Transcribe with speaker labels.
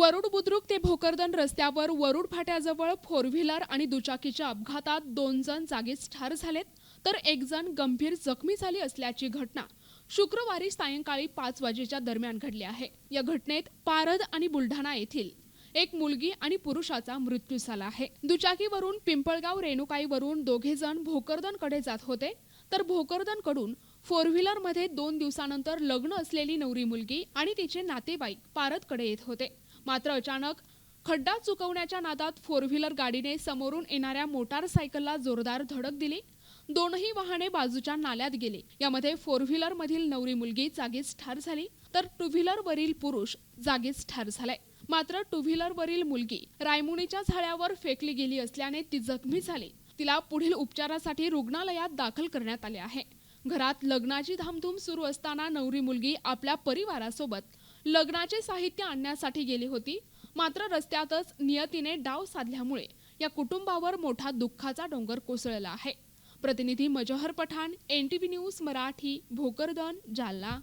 Speaker 1: वरुड बुद्रुक ते भोकरदन रस्त्यावर वरुड फाट्याजवळ फोर व्हीलर आणि दुचाकीच्या अपघातात दोन जण जागीच ठार झालेत तर एक जण गंभीर जखमी झाली असल्याची घटना शुक्रवारी सायंकाळी पाच वाजेच्या दरम्यान घडली आहे. या घटनेत पारद आणि बुलढाणा येथील एक मुलगी आणि पुरुषाचा मृत्यू झाला आहे. दुचाकीवरून पिंपळगाव रेणुकाईवरून दोघे जण भोकरदनकडे जात होते तर भोकरदनकडून फोर व्हीलरमध्ये दोन दिवसानंतर लग्न असलेली नवरी मुलगी आणि तिचे नातेवाईक पारदकडे येत होते. मात्र अचानक खड्डा चुकवण्याच्या नादात फोर व्हीलर गाडीने समोरून येणाऱ्या मोटारसायकलला जोरदार धडक दिली. दोनही वाहने बाजूच्या नाल्यात गेले. यामध्ये फोर व्हीलर मधील नवरी मुलगी जागीच ठार झाली तर टू व्हीलर वरील पुरुष जागीच ठार झालाय मात्र टू व्हीलर वरील मुलगी रायमुणीच्या झाड्यावर फेकली गेली असल्याने ती जखमी झाली. तिला पुढील उपचारासाठी रुग्णालयात दाखल करण्यात आले आहे. घरात लग्नाची धामधूम सुरू असताना नवरी मुलगी आपल्या परिवारासोबत लग्नाचे साहित्य आणण्यासाठी गेली होती. मात्र रस्त्यातच नियतीने डाव साधल्यामुळे या कुटुंबावर मोठा दुःखाचा डोंगर कोसळला आहे. प्रतिनिधी Mazhar Pathan N T V news Marathi Bhokardan Jalna.